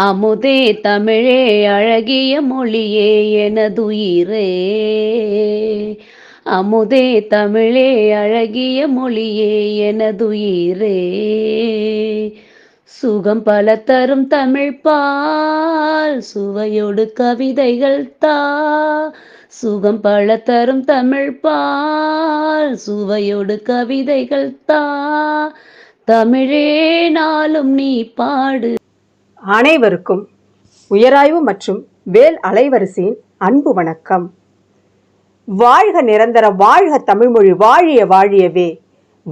அமுதே தமிழே அழகிய மொழியே எனதுயிரே. அமுதே தமிழே அழகிய மொழியே எனதுயிரே. சுகம் பல தரும் தமிழ் பால் சுவையோடு கவிதைகள் தா. சுகம் பல தரும் தமிழ் பால் சுவையோடு கவிதைகள் தா. தமிழே நாளும் நீ பாடு அனைவருக்கும் உயராய்வு மற்றும் வேல் அலைவரிசையின் அன்பு வணக்கம். வாழ்க நிரந்தர வாழ்க தமிழ்மொழி வாழிய வாழியவே.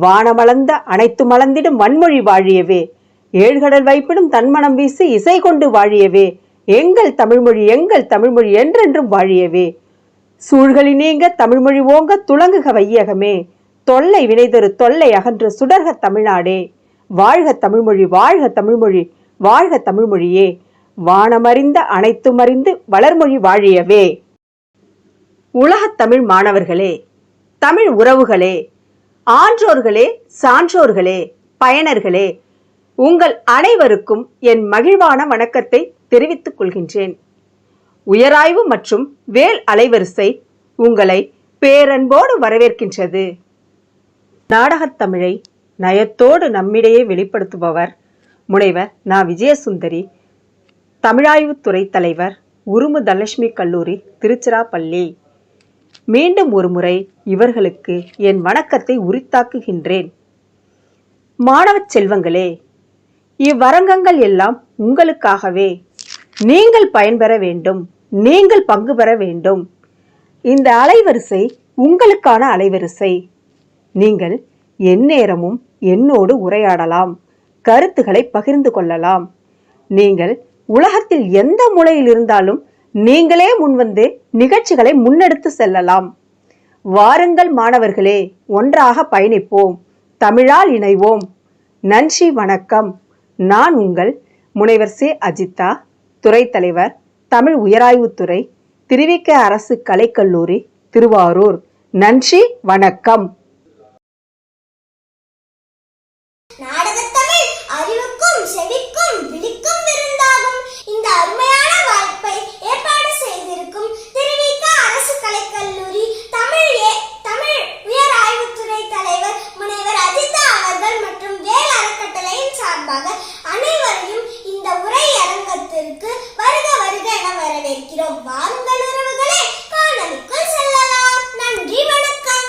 வானமளந்த அனைத்து மலர்ந்திடும் வன்மொழி வாழியவே. ஏழ்கடல் வைப்பிடும் தன்மனம் வீசி இசை கொண்டு வாழியவே. எங்கள் தமிழ்மொழி எங்கள் தமிழ்மொழி என்றென்றும் வாழியவே. சூழ்களி நீங்க தமிழ்மொழி ஓங்க துலங்குக வையகமே. தொல்லை வினைதொரு தொல்லை அகன்று சுடர்க தமிழ்நாடே. வாழ்க தமிழ்மொழி வாழ்க தமிழ்மொழி வாழ்க தமிழ்மொழியே. வானமறிந்த அனைத்துமறிந்து வளர்மொழி வாழியவே. உலகத் தமிழ் மாணவர்களே தமிழ் உறவுகளே ஆன்றோர்களே சான்றோர்களே பயனர்களே உங்கள் அனைவருக்கும் என் மகிழ்வான வணக்கத்தை தெரிவித்துக் கொள்கின்றேன். உயராய்வு மற்றும் வேல் அலைவரிசை உங்களை பேரன்போடு வரவேற்கின்றது. நாடகத் தமிழை நயத்தோடு நம்மிடையே வெளிப்படுத்துபவர் முனைவர் நா. விஜயசுந்தரி தமிழாய்வுத்துறை தலைவர் உருமு தனலட்சுமி கல்லூரி திருச்சிராப்பள்ளி. மீண்டும் ஒருமுறை இவர்களுக்கு என் வணக்கத்தை உரித்தாக்குகின்றேன். மாணவச் செல்வங்களே இவ்வரங்கங்கள் எல்லாம் உங்களுக்காகவே. நீங்கள் பயன்பெற வேண்டும் நீங்கள் பங்கு பெற வேண்டும். இந்த அலைவரிசை உங்களுக்கான அலைவரிசை. நீங்கள் எந்நேரமும் என்னோடு உரையாடலாம். கருத்துக்களை பகிர்ந்து கொள்ளலாம். நீங்கள் உலகத்தில் எந்த மூலையில் இருந்தாலும் நீங்களே முன்வந்து நிகழ்ச்சிகளை முன்னெடுத்து செல்லலாம். வாருங்கள் மாணவர்களே ஒன்றாக பயணிப்போம். தமிழால் இணைவோம். நன்றி வணக்கம். நான் உங்கள் முனைவர் சி. அஜித்தா துறை தலைவர் தமிழ் உயராய்வுத்துறை திருவிக்க அரசு கலைக்கல்லூரி திருவாரூர். நன்றி வணக்கம் நாடகத்தமிழ் அறிவுக்கும் செவிக்கும் விழிக்கும் விருந்தாகும் இந்த அருமையான வாய்ப்பை ஏற்பாடு செய்திருக்கும் திருவிக அரசு கலைக்கல்லூரி தமிழ் ஏ- தமிழ் உயர் ஆய்வுத்துறை தலைவர் முனைவர் அஜிதா அவர்கள் மற்றும் வேல் அறக்கட்டளையின் சார்பாக அனைவரையும் இந்த உரை அரங்கத்திற்கு வருக வருக என வரவேற்கிறோம் வாருங்கள் உறவுகளே காணொலிக்குள் செல்லலாம் நன்றி வணக்கம்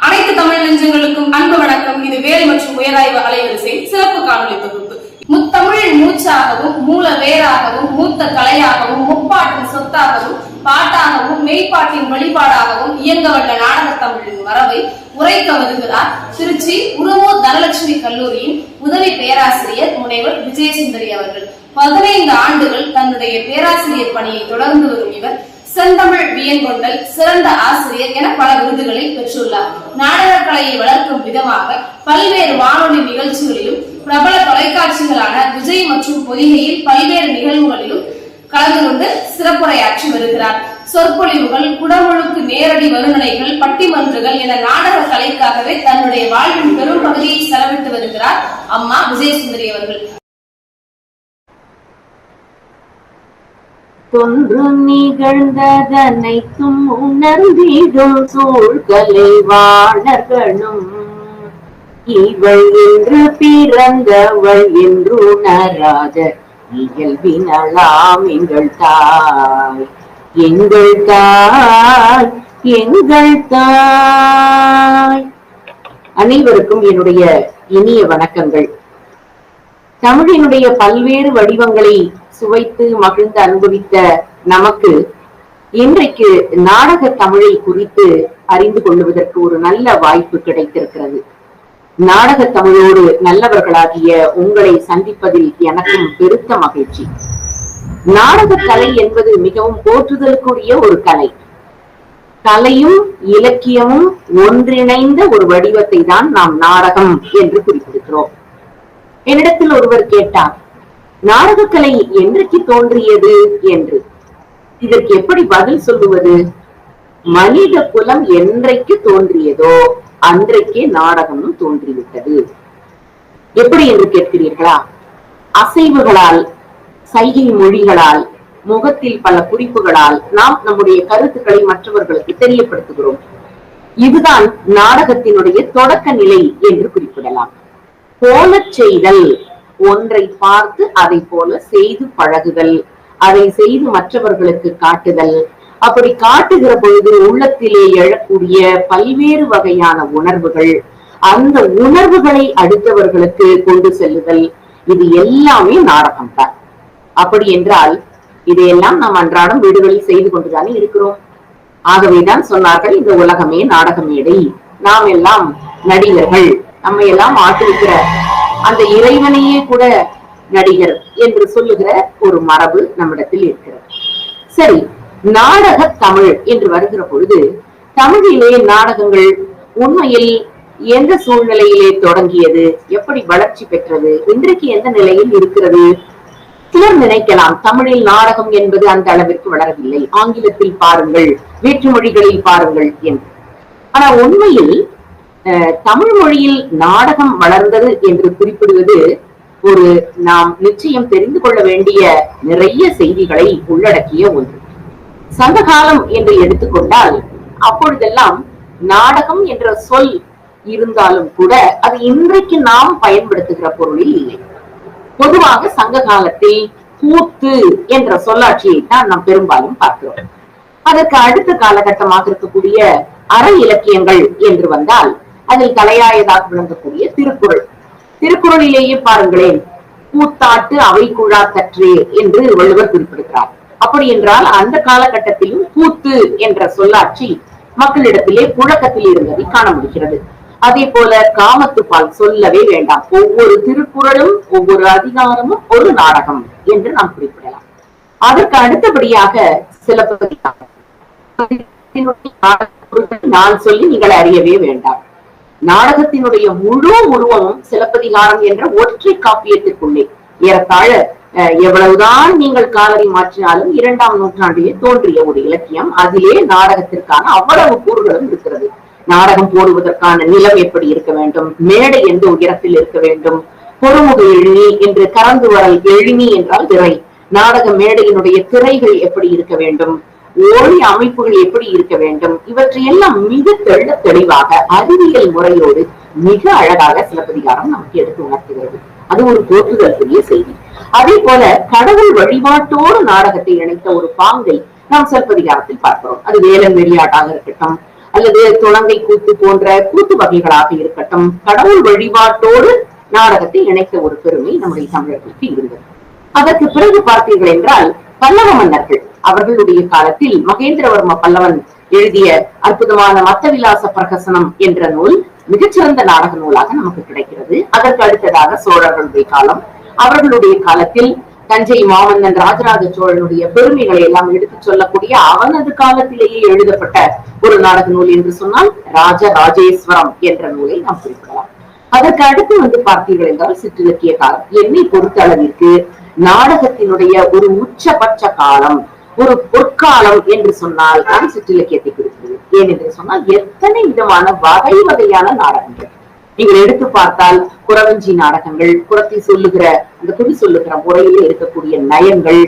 அனைத்து தமிழ் நெஞ்சங்களுக்கும் அன்பு வணக்கம் இது வேல் மற்றும் உயராய்வு அலைவரிசை சிறப்பு காணொலி தொகுப்பு முத்தமிழின் மூச்சாகவும் மூல வேராகவும் மூத்த கலையாகவும் முப்பாட்டின் சொத்தாகவும் பாட்டாகவும் மெய்ப்பாட்டின் வழிபாடாகவும் இயங்க வந்த நாடக தமிழின் வரவை உரைக்க வருகிறார் திருச்சி உருவோ தனலட்சுமி கல்லூரியின் உதவி பேராசிரியர் முனைவர் விஜயசுந்தரி அவர்கள். பதினைந்து ஆண்டுகள் தன்னுடைய பேராசிரியர் பணியை தொடர்ந்து வரும் இவர் செந்தமிழ் வியங்கொண்டல் சிறந்த ஆசிரியர் என பல விருதுகளை பெற்றுள்ளார். நாடகக் கலையை வளர்க்கும் விதமாக பல்வேறு வானொலி நிகழ்ச்சிகளிலும் பிரபல தொலைக்காட்சிகளான விஜய் மற்றும் பொதிகையில் பல்வேறு நிகழ்வுகளிலும் கலந்து கொண்டு சிறப்புரையாற்றி வருகிறார். சொற்பொழிவுகள் குடமுழுக்கு நேரடி வருணனைகள் பட்டிமன்றுகள் என நாடக கலைக்காகவே தன்னுடைய வாழ்வின் பெரும் பகுதியை செலவிட்டு வருகிறார் அம்மா விஜயசுந்தரி அவர்கள். தொன்று நிகழ்ந்ததனைத்தும் உணர்ந்திடும் சூழ்கலை வாழர்களும். இவள் என்று பிறந்தவள் என்று உணராத இயல்பினலாம் எங்கள் தாய். எங்கள் தாய் எங்கள் தாய். அனைவருக்கும் என்னுடைய இனிய வணக்கங்கள். தமிழினுடைய பல்வேறு வடிவங்களை சுவைத்து மகிழ்ந்து அனுபவித்த நமக்கு இன்றைக்கு நாடக தமிழை குறித்து அறிந்து கொள்வதற்கு ஒரு நல்ல வாய்ப்பு கிடைத்திருக்கிறது. நாடக தமிழோடு நல்லவர்களாகிய உங்களை சந்திப்பதில் எனக்கும் பெருத்த மகிழ்ச்சி. நாடக கலை என்பது மிகவும் போற்றுதலுக்குரிய ஒரு கலை. கலையும் இலக்கியமும் ஒன்றிணைந்த ஒரு வடிவத்தை தான் நாம் நாடகம் என்று குறிப்பிடுகிறோம். என்னிடத்தில் ஒருவர் கேட்டார் நாடகக்கலை என்றைக்கு தோன்றியது என்று? இதற்கு எப்படி பதில் சொல்லுவது? மனித குலம் என்றைக்கு தோன்றியதோ? அன்றைக்கே நாடகமும் தோன்றிவிட்டது. எப்படி என்று கேட்கிறீர்களா? அசைவுகளால் சைகை மொழிகளால் முகத்தில் பல குறிப்புகளால் நாம் நம்முடைய கருத்துக்களை மற்றவர்களுக்கு தெரியப்படுத்துகிறோம். இதுதான் நாடகத்தினுடைய தொடக்க நிலை என்று குறிப்பிடலாம். போல செய்தல் ஒன்றை பார்த்து அதை போல செய்து பழகுதல் அதை செய்து மற்றவர்களுக்கு காட்டுதல் அப்படி காட்டுகிற பொழுது உள்ளத்திலே எழக்கூடிய பல்வேறு வகையான உணர்வுகள். அந்த உணர்வுகளை அடுத்தவர்களுக்கு கொண்டு செல்லுதல் இது எல்லாமே நாடகம் தான். அப்படி என்றால் இதையெல்லாம் நாம் அன்றாடம் வீடுகளில் செய்து கொண்டுதானே இருக்கிறோம். ஆகவேதான் சொன்னார்கள் இந்த உலகமே நாடக மேடை. நாம் எல்லாம் நடிகர்கள். நம்மை எல்லாம் ஆட்டுவிக்கிற அந்த இறைவனையே கூட நடிகர் என்று சொல்லுகிற ஒரு மரபு நம்மிடத்தில் இருக்கிறது. சரி நாடக தமிழ் என்று வருகிற பொழுது தமிழிலே நாடகங்கள் உண்மையில் எந்த சூழ்நிலையிலே தொடங்கியது? எப்படி வளர்ச்சி பெற்றது? இன்றைக்கு எந்த நிலையில் இருக்கிறது? சிலர் நினைக்கலாம் தமிழில் நாடகம் என்பது அந்த அளவிற்கு வளரவில்லை. ஆங்கிலத்தில் பாருங்கள் வேற்று மொழிகளில் பாருங்கள் என்று. ஆனா உண்மையில் தமிழ் மொழியில் நாடகம் வளர்ந்தது என்று குறிப்பிடுவது ஒரு நாம் நிச்சயம் தெரிந்து கொள்ள வேண்டிய நிறைய செய்திகளை உள்ளடக்கிய ஒன்று. சங்ககாலம் என்று எடுத்துக்கொண்டால் அப்பொழுதெல்லாம் நாடகம் என்ற சொல் இருந்தாலும் கூட அது இன்றைக்கு நாம் பயன்படுத்துகிற பொருளில் இல்லை. பொதுவாக சங்க காலத்தில் கூத்து என்ற சொல்லாட்சியை தான் நாம் பெரும்பாலும் பார்க்கிறோம். அதற்கு அடுத்த காலகட்டமாக இருக்கக்கூடிய அற இலக்கியங்கள் என்று வந்தால் அதில் தலையாயதாக விளங்கக்கூடிய திருக்குறள். திருக்குறளிலேயே பாருங்களேன் கூத்தாட்டு அவை குழா தற்றே என்று வள்ளுவர் குறிப்பிடுகிறார். அப்படி என்றால் அந்த காலகட்டத்திலும் கூத்து என்ற சொல்லாட்சி மக்களிடத்திலே புழக்கத்தில் இருந்ததை காண முடிகிறது. அதே போல காமத்துப்பால் சொல்லவே வேண்டாம். ஒவ்வொரு திருக்குறளும் ஒவ்வொரு அதிகாரமும் ஒரு நாடகம் என்று நாம் குறிப்பிடலாம். அதற்கு அடுத்தபடியாக சிலப்பதிகாரம் நான் சொல்லி நீங்கள் அறியவே வேண்டாம். நாடகத்தினுடைய முழு உருவமும் சிலப்பதிகாரம் என்ற ஒற்றை காப்பியத்திற்குள்ளே ஏறத்தாழ எவ்வளவுதான் நீங்கள் காலரை மாற்றினாலும் இரண்டாம் நூற்றாண்டிலே தோன்றிய ஒரு இலக்கியம். அதிலே நாடகத்திற்கான அவ்வளவு கூறுகளும் இருக்கிறது. நாடகம் போடுவதற்கான நிலம் எப்படி இருக்க வேண்டும்? மேடை எந்த உயரத்தில் இருக்க வேண்டும்? பொறுமுக எழினி என்று கறந்து வரல் எழினி என்றால் திரை. நாடக மேடையினுடைய திரைகள் எப்படி இருக்க வேண்டும்? ஓடி அமைப்புகள் எப்படி இருக்க வேண்டும்? இவற்றையெல்லாம் மிக தெள்ள தெளிவாக அறிவியல் முறையோடு மிக அழகாக சிலப்பதிகாரம் நமக்கு எடுத்து உணர்த்துகிறது. அது ஒரு போற்றுதற்குரிய செய்தி. அதே போல கடவுள் வழிபாட்டோடு நாடகத்தை இணைத்த ஒரு பாங்கை நாம் சிலப்பதிகாரத்தில் பார்க்கிறோம். அது வேலன் வெளியாட்டாக இருக்கட்டும் அல்லது துணங்கை கூத்து போன்ற கூத்து வகைகளாக இருக்கட்டும் கடவுள் வழிபாட்டோடு நாடகத்தை இணைத்த ஒரு பெருமை நம்முடைய தமிழர்களுக்கு இருந்தது. அதற்கு பிறகு பார்த்தீர்கள் என்றால் பல்லவ மன்னர்கள் அவர்களுடைய காலத்தில் மகேந்திரவர்ம பல்லவன் எழுதிய அற்புதமான மத்தவிலாச பிரகசனம் என்ற நூல் மிகச்சிறந்த நாடக நூலாக நமக்கு கிடைக்கிறது. அதற்கு அடுத்ததாக சோழர்களுடைய காலம் அவர்களுடைய காலத்தில் தஞ்சை மாமன்னன் ராஜராஜ சோழனுடைய பெருமைகளை எல்லாம் எடுத்துச் சொல்லக்கூடிய அவனது காலத்திலேயே எழுதப்பட்ட ஒரு நாடக நூல் என்று சொன்னால் ராஜ ராஜேஸ்வரம் என்ற நூலை நாம் குறிப்பிடலாம் அதற்கு அடுத்து வந்து பார்த்தீர்கள் என்றால் சிற்றிலக்கிய காலம். என்னை பொறுத்த அளவிற்கு நாடகத்தினுடைய ஒரு உச்சபட்ச காலம் ஒரு பொற்காலம் என்று சொன்னால் நான் சிற்றிலக்கியத்தை குறிப்பிடுவேன் ஏனென்று சொன்னால் எத்தனை விதமான வகை வகையான நாடகங்கள். நீங்கள் எடுத்து பார்த்தால் குறவஞ்சி நாடகங்கள் குரத்தி சொல்லுகிற அந்த குடி சொல்லுகிற முறையில இருக்கக்கூடிய நயங்கள்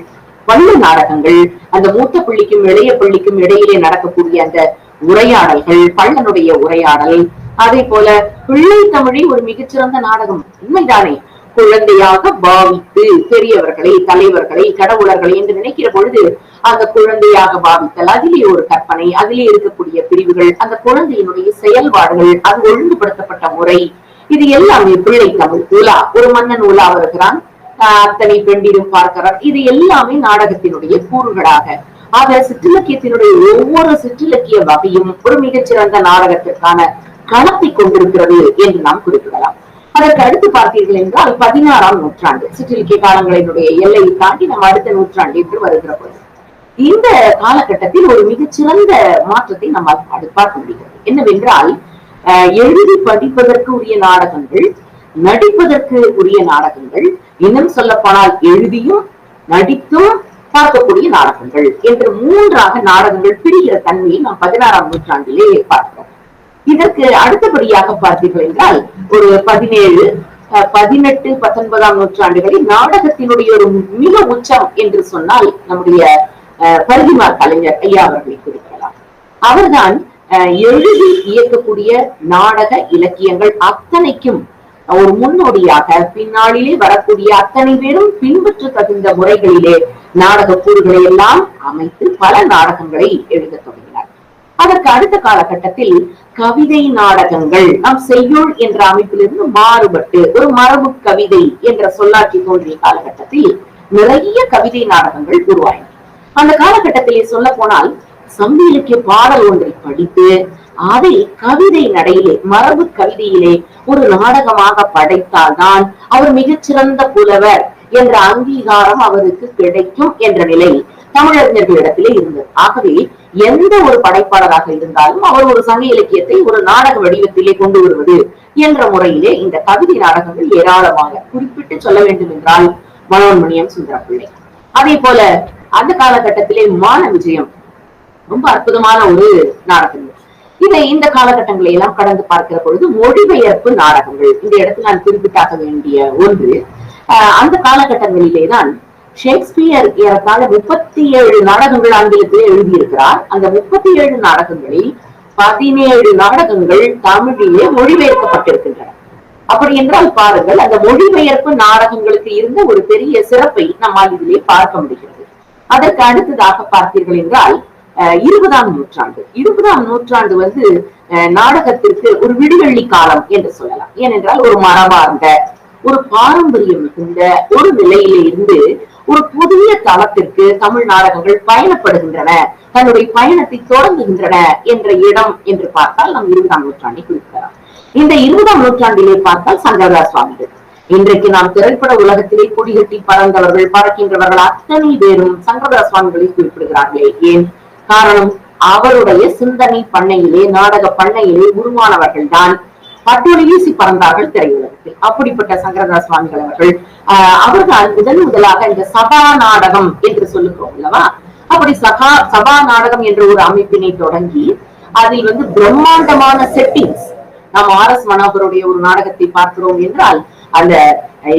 வள்ள நாடகங்கள் அந்த மூத்த பிள்ளைக்கும் இளைய பிள்ளைக்கும் இடையிலே நடக்கக்கூடிய அந்த உரையாடல்கள் பள்ளனுடைய உரையாடல் அதே போல பிள்ளை தமிழில் ஒரு மிகச்சிறந்த நாடகம் உண்மைதானே? குழந்தையாக பாவித்து பெரியவர்களை தலைவர்களை கடவுளர்களை என்று நினைக்கிற பொழுது அந்த குழந்தையாக பாவித்தல் அதிலே ஒரு கற்பனை அதிலே இருக்கக்கூடிய பிரிவுகள் அந்த குழந்தையினுடைய செயல்பாடுகள் அது ஒழுங்குபடுத்தப்பட்ட முறை. இது எல்லாமே பிள்ளை தமிழ் உலா ஒரு மன்னன் உலா வருகிறான். அத்தனை பெண்டிரும் பார்க்கிறார் இது எல்லாமே நாடகத்தினுடைய கூறுகளாக. ஆக சிற்றிலக்கியத்தினுடைய ஒவ்வொரு சிற்றிலக்கிய வகையும் ஒரு மிகச்சிறந்த நாடகத்திற்கான களத்தை கொண்டிருக்கிறது என்று நாம் குறிப்பிடலாம். அதற்கு அடுத்து பார்த்தீர்கள் என்றால் பதினாறாம் நூற்றாண்டு. சிற்றிலக்கிய காலங்களினுடைய எல்லையை தாண்டி நம்ம அடுத்த நூற்றாண்டு என்று வருகிற பொழுது இந்த காலகட்டத்தில் ஒரு மிகச்சிறந்த மாற்றத்தை நம்ம அது பார்க்க முடிகிறது. என்னவென்றால் எழுதி படிப்பதற்கு உரிய நாடகங்கள் நடிப்பதற்கு உரிய நாடகங்கள் இன்னும் சொல்ல போனால் எழுதியும் நடித்தும் பார்க்கக்கூடிய நாடகங்கள் என்று மூன்றாக நாடகங்கள் பிரிகிற தன்மையை நாம் பதினாறாம் நூற்றாண்டிலே பார்க்கிறோம். இதற்கு அடுத்தபடியாக பார்த்தீர்கள் என்றால் ஒரு பதினேழு பதினெட்டு பத்தொன்பதாம் நூற்றாண்டுகளில் நாடகத்தினுடைய ஒரு மிக உச்சம் என்று சொன்னால் நம்முடைய பருதிமார் கலைஞர் ஐயா அவர்களை குறிப்பிடலாம் அவர்தான் எழுதி இயக்கக்கூடிய நாடக இலக்கியங்கள் அத்தனைக்கும் ஒரு முன்னோடியாக பின்னாளிலே வரக்கூடிய அத்தனை பேரும் பின்பற்ற தகுந்த முறைகளிலே நாடக கூறுகளை எல்லாம் அமைத்து பல நாடகங்களை எழுத தொடங்கினார் அதற்கு அடுத்த காலகட்டத்தில் கவிதை நாடகங்கள் நாம் செய்யுள் என்ற அமைப்பிலிருந்து மாறுபட்டு ஒரு மரபு கவிதை என்ற சொல்லாட்சி தோன்றிய காலகட்டத்தில் நிறைய கவிதை நாடகங்கள் உருவாயின. அந்த காலகட்டத்திலே சொல்ல போனால் சங்க இலக்கிய பாடல் ஒன்றை படித்து அதை கவிதை நடையிலே மரபு கவிதையிலே ஒரு நாடகமாக படைத்தால்தான் அவர் மிகச்சிறந்த புலவர் என்ற அங்கீகாரம் அவருக்கு கிடைக்கும் என்ற நிலை தமிழறிஞர்கள் இடத்திலே இருந்தது. ஆகவே எந்த ஒரு படைப்பாளராக இருந்தாலும் அவர் ஒரு சங்க இலக்கியத்தை ஒரு நாடக வடிவத்திலே கொண்டு வருவது என்ற முறையிலே இந்த கவிதை நாடகங்கள் ஏராளமாக குறிப்பிட்டு சொல்ல வேண்டும் என்றால் மனோன்மணியம் சுந்தரப்பிள்ளை அதே போல அந்த காலகட்டத்திலே மான விஜயம் ரொம்ப அற்புதமான ஒரு நாடகம். இதை இந்த காலகட்டங்களை எல்லாம் கடந்து பார்க்கிற பொழுது மொழிபெயர்ப்பு நாடகங்கள் இந்த இடத்தில் நான் குறிப்பிட்டாக வேண்டிய ஒன்று. அந்த காலகட்டங்களிலே தான் ஷேக்ஸ்பியர் ஏறத்தாழ முப்பத்தி ஏழு நாடகங்கள் ஆங்கிலத்திலே எழுதியிருக்கிறார். அந்த முப்பத்தி ஏழு நாடகங்களில் பதினேழு நாடகங்கள் தமிழிலே மொழிபெயர்க்கப்பட்டிருக்கின்றன. அப்படி என்றால் பாருங்கள் அந்த மொழிபெயர்ப்பு நாடகங்களுக்கு இருந்த ஒரு பெரிய சிறப்பை நம்மால் இதிலே பார்க்க முடிகிறது. அதற்கு அடுத்ததாக பார்த்தீர்கள் என்றால் இருபதாம் நூற்றாண்டு. இருபதாம் நூற்றாண்டு வந்து நாடகத்திற்கு ஒரு விடுவெள்ளி காலம் என்று சொல்லலாம். ஏனென்றால் ஒரு மரபார்ந்த ஒரு பாரம்பரியம் மிகுந்த ஒரு நிலையிலே இருந்து ஒரு புதிய தளத்திற்கு தமிழ் நாடகங்கள் பயணப்படுகின்றன. தன்னுடைய பயணத்தை தொடங்குகின்றன என்ற இடம் என்று பார்த்தால் நம் இருபதாம் நூற்றாண்டை குறிப்பிடலாம் இந்த இருபதாம் நூற்றாண்டிலே பார்த்தால் சங்கரதாஸ் சுவாமிகள் இன்றைக்கு நாம் திரைப்பட உலகத்திலே கொடிகட்டி பறந்தவர்கள் பறக்கின்றவர்கள் அத்தனை பேரும் சங்கரதாஸ் சுவாமிகளை குறிப்பிடுகிறார்களே. ஏன்? காரணம் அவருடைய சிந்தனை பண்ணையிலே நாடக பண்ணையிலே உருவானவர்கள் தான் பட்டொலி வீசி பறந்தார்கள் திரையுலகத்தில். அப்படிப்பட்ட சங்கரதாஸ் சுவாமிகள் அவர்கள் அவர்கள் அவர்தான் முதன் முதலாக இந்த சபா நாடகம் என்று சொல்லுகிறோம் அல்லவா? அப்படி சகா சபா நாடகம் என்ற ஒரு அமைப்பினை தொடங்கி அதில் வந்து பிரம்மாண்டமான செட்டிங்ஸ் நாம் ஆர் எஸ் மனோகருடைய ஒரு நாடகத்தை பார்க்கிறோம் என்றால் அந்த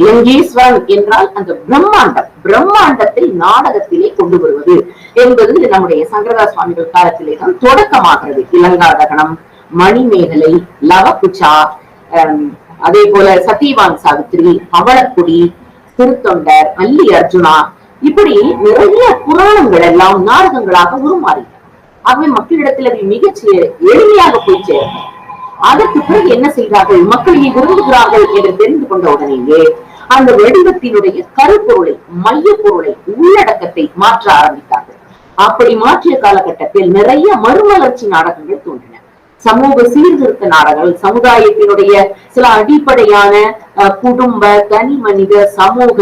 லிங்கேஸ்வரன் என்றால் அந்த பிரம்மாண்டம் பிரம்மாண்டத்தை நாடகத்திலே கொண்டு வருவது என்பது நம்முடைய சங்கரதாஸ் சுவாமிகள் காலத்திலே தான் தொடக்கமாகிறது. இலங்கா தகனம் மணிமேகலை லவகுச்சா அதே போல சத்தியவான் சாவித்ரி பவளக்குடி திருத்தொண்டர் அல்லி அர்ஜுனா இப்படி நிறைய புராணங்கள் எல்லாம் நாடகங்களாக உருமாறின. ஆகவே மக்களிடத்தில் அவை மிக எளிமையாக போய் சேர்ந்தன. அதற்கு பிறகு என்ன செய்தார்கள்? மக்கள் விரும்புகிறார்கள் என்று தெரிந்து கொண்ட உடனேயே அந்த வடிவத்தினுடைய கருப்பொருளை மைய பொருளை உள்ளடக்கத்தை மாற்ற ஆரம்பித்தார்கள். அப்படி மாற்றிய காலகட்டத்தில் நிறைய மறுமலர்ச்சி நாடகங்கள் தோன்றின. சமூக சீர்திருத்த நாடகங்கள் சமுதாயத்தினுடைய சில அடிப்படையான குடும்ப தனி மனித சமூக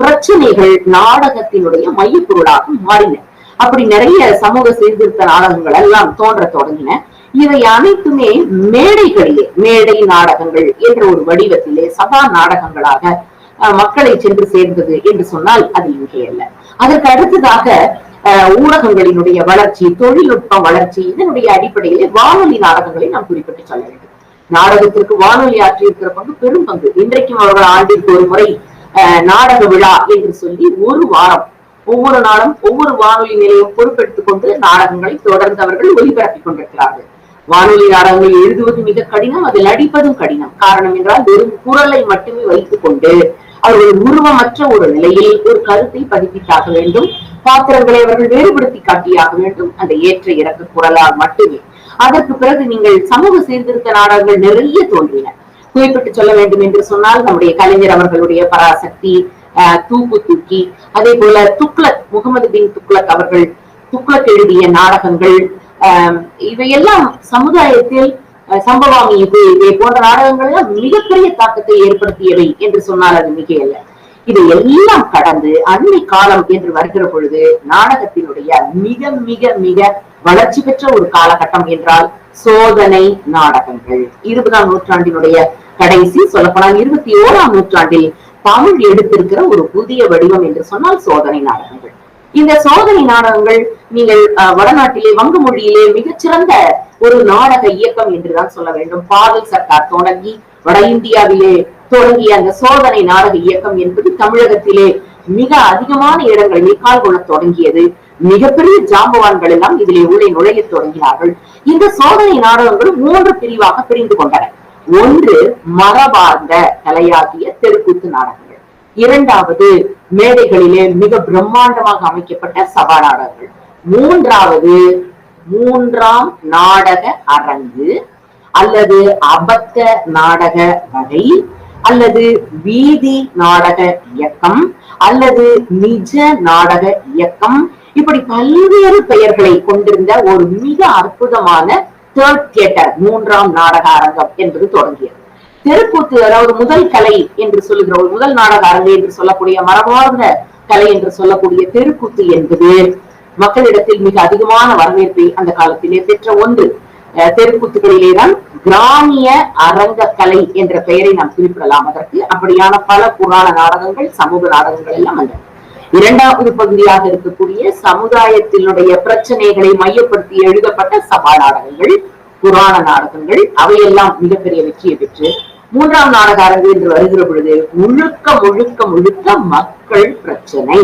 பிரச்சனைகள் நாடகத்தினுடைய மையப்பொருளாக மாறின. அப்படி நிறைய சமூக சீர்திருத்த நாடகங்கள் எல்லாம் தோன்ற தொடங்கின. இவை அனைத்துமே மேடைகளிலே மேடை நாடகங்கள் என்ற ஒரு வடிவத்திலே சபா நாடகங்களாக மக்களை சென்று சேர்ந்தது என்று சொன்னால் அது இங்கே அல்ல. அதற்கு அடுத்ததாக ஊடகங்களினுடைய வளர்ச்சி தொழில்நுட்ப வளர்ச்சி இதனுடைய அடிப்படையிலே வானொலி நாடகங்களை நாம் குறிப்பிட்டு சொல்ல வேண்டும். நாடகத்திற்கு வானொலி ஆற்றியிருக்கிற பங்கு பெரும் பங்கு. இன்றைக்கும் அவர்கள் ஆண்டிற்கு ஒரு முறை நாடக விழா என்று சொல்லி ஒரு வாரம் ஒவ்வொரு நாளும் ஒவ்வொரு வானொலி நிலையம் பொறுப்பெடுத்துக் கொண்டு நாடகங்களை தொடர்ந்து அவர்கள் ஒலிபரப்பிக் கொண்டிருக்கிறார்கள். வானொலி நாடகங்கள் எழுதுவது மிக கடினம் அதில் அடிப்பதும் கடினம். காரணம் என்றால் வெறும் குரலை மட்டுமே வைத்துக் கொண்டு அவர்கள் உருவமற்ற ஒரு நிலையில் ஒரு கருத்தை பதிப்பித்தாக வேண்டும். பாத்திரங்களை அவர்கள் வேறுபடுத்தி காட்டியாக வேண்டும். அந்த ஏற்ற இறக்க குரலால் மட்டுமே. அதற்கு பிறகு நீங்கள் சமூக சீர்திருத்த நாடகங்கள் நிறைய தோன்றின. குறிப்பிட்டு சொல்ல வேண்டும் என்று சொன்னால் நம்முடைய கலைஞர் அவர்களுடைய பராசக்தி தூக்கு தூக்கி அதே போல துக்ளக் முகமது பின் துக்ளக் அவர்கள் துக்ளக் எழுதிய நாடகங்கள் ஆஹ், இவையெல்லாம் சமுதாயத்தில் சம்பவம் சம்பவாமி இது போன்ற நாடகங்கள் எல்லாம் மிகப்பெரிய தாக்கத்தை ஏற்படுத்தியவை என்று சொன்னால் அது மிகையல்ல. இது எல்லாம் கடந்து அண்மை காலம் என்று வருகிற பொழுது நாடகத்தினுடைய மிக மிக மிக வளர்ச்சி பெற்ற ஒரு காலகட்டம் என்றால் சோதனை நாடகங்கள். இருபதாம் நூற்றாண்டினுடைய கடைசி சொல்லப்போனால் இருபத்தி ஓராம் நூற்றாண்டில் தமிழ் எடுத்திருக்கிற ஒரு புதிய வடிவம் என்று சொன்னால் சோதனை நாடகங்கள். இந்த சோதனை நாடகங்கள் நீங்கள் வடநாட்டிலே வங்க மொழியிலே மிகச்சிறந்த ஒரு நாடக இயக்கம் என்றுதான் சொல்ல வேண்டும். பாதல் சர்க்கார் தொடங்கி வட இந்தியாவிலே தொடங்கிய அந்த சோதனை நாடக இயக்கம் என்பது தமிழகத்திலே மிக அதிகமான இடங்களிலே கால் கொள்ள தொடங்கியது. மிகப்பெரிய ஜாம்பவான்கள் எல்லாம் இதிலே உள்ளே நுழைய தொடங்கினார்கள். இந்த சோதனை நாடகங்கள் மூன்று பிரிவாக பிரிந்து கொண்டன. ஒன்று மரபார்ந்த கலையாகிய தெருக்கூத்து நாடகங்கள். இரண்டாவது மேடைகளிலே மிக பிரம்மாண்டமாக அமைக்கப்பட்ட சபா நாடகங்கள். மூன்றாவது மூன்றாம் நாடக அரங்கு அல்லது அபத்த நாடக வகை. அல்லது வீதி நாடக இயக்கம் அல்லது நிஜ நாடக இயக்கம். இப்படி பல்வேறு பெயர்களை கொண்டிருந்த ஒரு மிக அற்புதமான தேர்ட் தியேட்டர் மூன்றாம் நாடக அரங்கம் என்பது தொடங்கியது. தெருக்கூத்து அதாவது முதல் கலை என்று சொல்லுகிற ஒரு முதல் நாடக அரங்கு என்று சொல்லக்கூடிய மரபார்ந்த கலை என்று சொல்லக்கூடிய தெருக்கூத்து என்பது மக்களிடத்தில் மிக அதிகமான வரவேற்பை அந்த காலத்திலே பெற்ற ஒன்று. அஹ் தெருக்கூத்துகளிலே தான் கிராமிய அரங்க கலை என்ற பெயரை நாம் குறிப்பிடலாம் அதற்கு. அப்படியான பல புராண நாடகங்கள் சமூக நாடகங்கள் எல்லாம் வந்தன. இரண்டாவது பகுதியாக இருக்கக்கூடிய சமுதாயத்தினுடைய பிரச்சனைகளை மையப்படுத்தி எழுதப்பட்ட சபா நாடகங்கள் புராண நாடகங்கள் அவையெல்லாம் மிகப்பெரிய வெற்றியை பெற்று. மூன்றாம் நாடக அரங்கு என்று வருகிற பொழுது முழுக்க முழுக்க முழுக்க மக்கள் பிரச்சனை.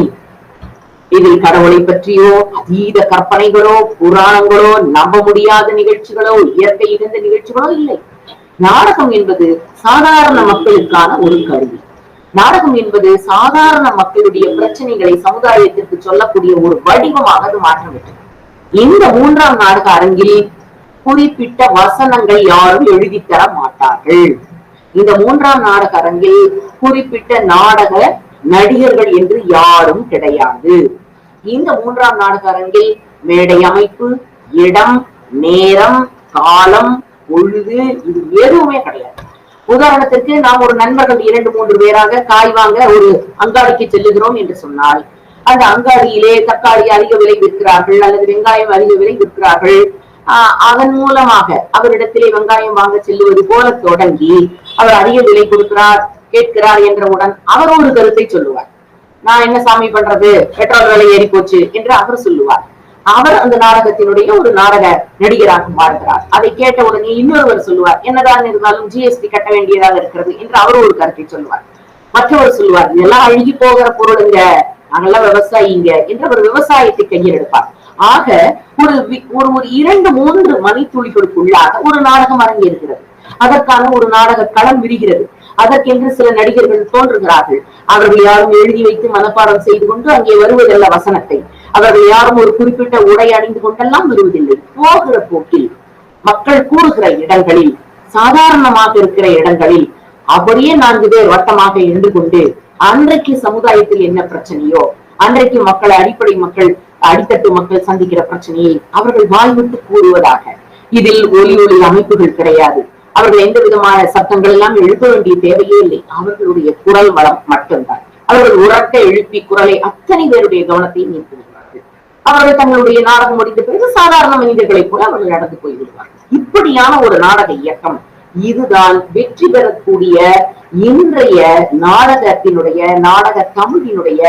இதில் கடவுளை பற்றியோ அதீத கற்பனைகளோ புராணங்களோ நம்ப முடியாத நிகழ்ச்சிகளோ இயற்கை இருந்த நிகழ்ச்சிகளோ இல்லை. நாடகம் என்பது சாதாரண மக்களுக்கான ஒரு கருவி. நாடகம் என்பது சாதாரண மக்களுடைய பிரச்சனைகளை சமுதாயத்திற்கு சொல்லக்கூடிய ஒரு வடிவமாக அது மாற்றமிட்டது இந்த மூன்றாம் நாடக அரங்கில் குறிப்பிட்ட வசனங்கள் யாரும் எழுதித்தர மாட்டார்கள். இந்த மூன்றாம் நாடக அரங்கில் குறிப்பிட்ட நாடக நடிகர்கள் என்று யாரும் கிடையாது. இந்த மூன்றாம் நாடக அரங்கில் மேடை அமைப்பு இடம் நேரம் காலம் பொழுது இது எதுவுமே கிடையாது. உதாரணத்திற்கு நாம் ஒரு நண்பர்கள் இரண்டு மூன்று பேராக காய் வாங்க ஒரு அங்காடிக்கு செல்லுகிறோம் என்று சொன்னால் அந்த அங்காடியிலே தக்காளி அதிக விலை விற்கிறார்கள் அல்லது வெங்காயம் அதிக விலை விற்கிறார்கள். ஆஹ் அதன் மூலமாக அவரிடத்திலே வெங்காயம் வாங்க செல்லுவது போல தொடங்கி அவர் அதிக விலை கொடுக்கிறார். கேட்கிறார் என்றவுடன் அவர் ஒரு கருத்தை சொல்லுவார். நான் என்ன சாமி பண்றது? பெட்ரோல் விலை ஏறி போச்சு என்று அவர் சொல்லுவார். அவர் அந்த நாடகத்தினுடைய ஒரு நாடக நடிகராக மாறுகிறார். அதை கேட்ட உடனே இன்னொருவர் சொல்லுவார் என்னதான் இருந்தாலும் ஜிஎஸ்டி கட்ட வேண்டியதாக இருக்கிறது என்று அவர் ஒரு கருத்தை சொல்லுவார். மற்றவர் சொல்லுவார் இதெல்லாம் அழுகி போகிற பொருளுங்க நாங்கெல்லாம் விவசாயிங்க என்று அவர் விவசாயத்தை கையில் எடுப்பார். ஆக ஒரு ஒரு ஒரு இரண்டு மூன்று மணித்துளிகளுக்குள்ளாக ஒரு நாடகம் அரங்கேறுகிறது. அதற்கான ஒரு நாடக களம் விரிகிறது. அதற்கென்று சில நடிகர்கள் தோன்றுகிறார்கள். அவர்கள் யாரும் எழுதி வைத்து மனப்பாடம் செய்து கொண்டு அங்கே வருவதல்ல வசனத்தை. அவர்கள் யாரும் ஒரு குறிப்பிட்ட உடை அணிந்து கொண்டெல்லாம் வருவதில்லை. போகிற போக்கில் மக்கள் கூறுகிற இடங்களில் சாதாரணமாக இருக்கிற இடங்களில் அப்படியே நான்கு பேர் வட்டமாக இருந்து கொண்டு அன்றைக்கு சமுதாயத்தில் என்ன பிரச்சனையோ அன்றைக்கு மக்கள் அடிப்படை மக்கள் அடித்தட்டு மக்கள் சந்திக்கிற பிரச்சனையை அவர்கள் வாய்விட்டு கூறுவதாக. இதில் ஒலி ஒளி அமைப்புகள் கிடையாது. அவர்கள் எந்த விதமான சத்தங்கள் எல்லாம் எழுப்ப வேண்டிய தேவையே இல்லை. அவர்களுடைய குரல் வளம் மட்டும்தான். அவர்கள் உறக்க எழுப்பி குரலை அத்தனை பேருடைய கவனத்தையும் ஈர்த்துவிடுவார்கள். அவர்கள் தங்களுடைய நாடகம் முடிந்த பிறகு சாதாரண மனிதர்களைப் போல அவர்கள் நடந்து போய்விடுவார்கள். இப்படியான ஒரு நாடக இயக்கம் இதுதான் வெற்றி பெறக்கூடிய இன்றைய நாடகத்தினுடைய நாடக தமிழினுடைய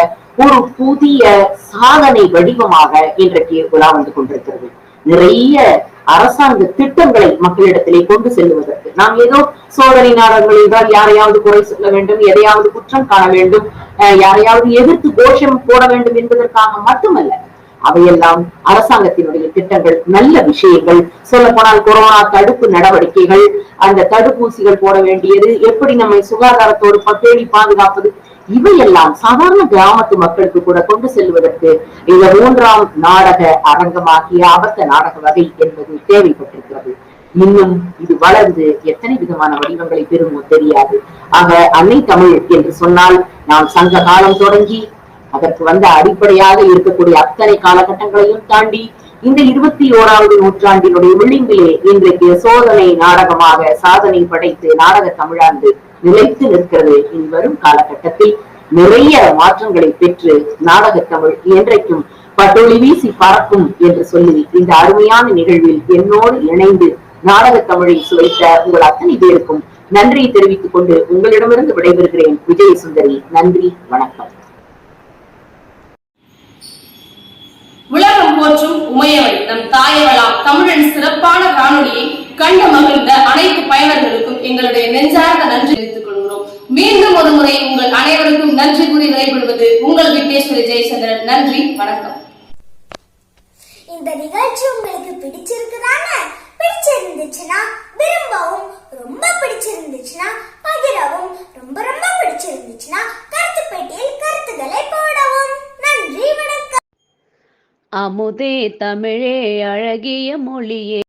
ஒரு புதிய சாதனை வடிவமாக இன்றைக்கு உலா வந்து கொண்டிருக்கிறது. நிறைய அரசாங்க திட்டங்களை மக்களிடத்திலே கொண்டு செல்லுவதற்கு. நாம் ஏதோ சோதனை நாடகங்கள் என்றால் யாரையாவது குறை சொல்ல வேண்டும் எதையாவது குற்றம் காண வேண்டும் யாரையாவது எதிர்த்து கோஷம் போட வேண்டும் என்பதற்காக மட்டுமல்ல அவையெல்லாம் அரசாங்கத்தினுடைய திட்டங்கள் நல்ல விஷயங்கள். சொல்ல போனால் கொரோனா தடுப்பு நடவடிக்கைகள் அந்த தடுப்பூசிகள் போட வேண்டியது எப்படி நம்மை சுகாதாரத்தோடு பேணி பாதுகாப்பது இவையெல்லாம் சாதாரண கிராமத்து மக்களுக்கு கூட கொண்டு செல்வதற்கு இந்த மூன்றாம் நாடக அரங்கமாகிய அபத்த நாடக வகை என்பது தேவைப்பட்டிருக்கிறது. இன்னும் இது வளர்ந்து எத்தனை விதமான வடிவங்களை பெறுமோ தெரியாது. ஆக அன்னை தமிழ் என்று சொன்னால் நாம் சங்க காலம் தொடங்கி அதற்கு வந்த அடிப்படையாக இருக்கக்கூடிய அத்தனை காலகட்டங்களையும் தாண்டி இந்த இருபத்தி ஓராவது நூற்றாண்டினுடைய விளிம்பிலே இன்றைக்கு சோதனை நாடகமாக சாதனை படைத்து நாடக தமிழாண்டு நிலைத்து நிற்கிறது இனி வரும் காலகட்டத்தில் நிறைய மாற்றங்களை பெற்று நாடக தமிழ் என்றைக்கும் பட்டொளி வீசி பறக்கும் என்று சொல்லி இந்த அருமையான நிகழ்வில் என்னோடு இணைந்து நாடக தமிழை சுவைத்த உங்கள் அத்தனை பேருக்கும் நன்றியை தெரிவித்துக் கொண்டு உங்களிடமிருந்து விடைபெறுகிறேன் விஜய சுந்தரி நன்றி வணக்கம். உலகம் போற்றும் உமையவன் நம் தாயவளாம் தமிழன் சிறப்பான காணொலியை கண்டு மகிழ்ந்த அனைத்து பயனர்களுக்கும் எங்களுடைய நெஞ்சார்ந்த நன்றி தெரிவித்துக் கொள்கிறோம். மீண்டும் ஒரு முறை உங்கள் அனைவருக்கும் நன்றி கூறி விடைபெறுவது உங்கள் விக்னேஸ்வரி ஜெயச்சந்திரன் நன்றி வணக்கம். இந்த நிகழ்ச்சி உங்களுக்கு பிடிச்சிருக்குதானே? பிடிச்சிருந்துச்சுன்னா விரும்பவும் ரொம்ப பிடிச்சிருந்துச்சுன்னா பகிரவும் ரொம்ப ரொம்ப பிடிச்சிருந்துச்சுன்னா கருத்து பெட்டியில் கருத்துக்களை போடவும். நன்றி வணக்கம். அமுதே தமிழே அழகிய மொழியே.